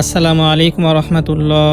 আসসালামু আলাইকুম রহমতুল্লাহ।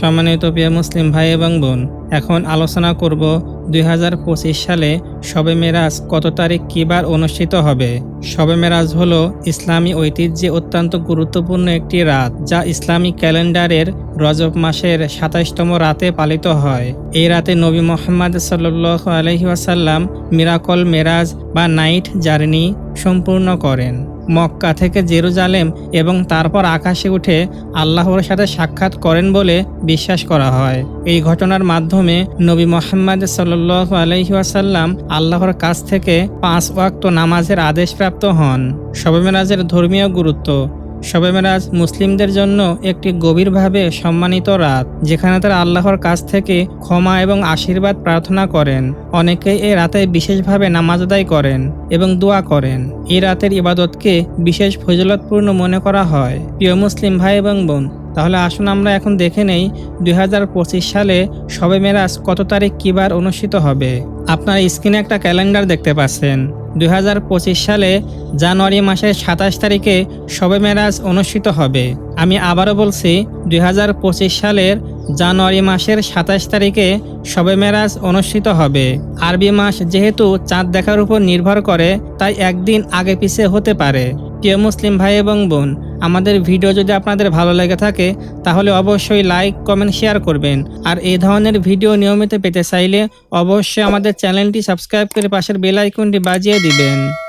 সম্মানিত প্রিয় মুসলিম ভাই এবং বোন এখন আলোচনা করব দুই হাজার পঁচিশ সালে শবে মেরাজ কত তারিখ কিবার অনুষ্ঠিত হবে? শবে মেরাজ হল ইসলামী ঐতিহ্যে অত্যন্ত গুরুত্বপূর্ণ একটি রাত, যা ইসলামী ক্যালেন্ডারের রজব মাসের সাতাশতম রাতে পালিত হয়। এই রাতে নবী মোহাম্মদ সাল্লাহ আলহিহাসাল্লাম মিরাকল মেরাজ বা নাইট জার্নি সম্পূর্ণ করেন। মক্কা থেকে জেরুজালেম এবং তারপর আকাশে উঠে আল্লাহর সাথে সাক্ষাৎ করেন বলে বিশ্বাস করা হয়। এই ঘটনার মাধ্যমে নবী মোহাম্মদ সাল্লাহ আলহিহাসাল্লাম আল্লাহর কাছ থেকে পাঁচ ওয়াক্ত নামাজের আদেশপ্রাপ্ত হন। শবে মেরাজের ধর্মীয় গুরুত্ব। শবে মেরাজ মুসলিমদের জন্য একটি গভীরভাবে সম্মানিত রাত, যেখানে তারা আল্লাহর কাছ থেকে ক্ষমা এবং আশীর্বাদ প্রার্থনা করেন। অনেকেই এই রাতে বিশেষভাবে নামাজ আদায় করেন এবং দোয়া করেন। এই রাতের ইবাদতকে বিশেষ ফজিলতপূর্ণ মনে করা হয়। প্রিয় মুসলিম ভাই এবং বোন তাহলে আসুন আমরা এখন দেখে নেই দুই হাজার পঁচিশ সালে শবে মেরাজ কত তারিখ কিবার অনুষ্ঠিত হবে। আপনার স্ক্রিনে একটা ক্যালেন্ডার দেখতে পাচ্ছেন। দুই হাজার পঁচিশ সালে জানুয়ারি মাসের সাতাশ তারিখে শবে মেরাজ অনুষ্ঠিত হবে। আমি আবারও বলছি, দুই হাজার পঁচিশ সালের জানুয়ারি মাসের সাতাশ তারিখে শবে মেরাজ অনুষ্ঠিত হবে। আরবি মাস যেহেতু চাঁদ দেখার উপর নির্ভর করে, তাই একদিন আগে পিছে হতে পারে। প্রিয় মুসলিম ভাই এবং বোন আমাদের ভিডিও যদি আপনাদের ভালো লেগে থাকে, তাহলে অবশ্যই লাইক, কমেন্ট, শেয়ার করবেন। আর এই ধরনের ভিডিও নিয়মিত পেতে চাইলে অবশ্যই আমাদের চ্যানেলটি সাবস্ক্রাইব করে পাশের বেল আইকনটি বাজিয়ে দিবেন।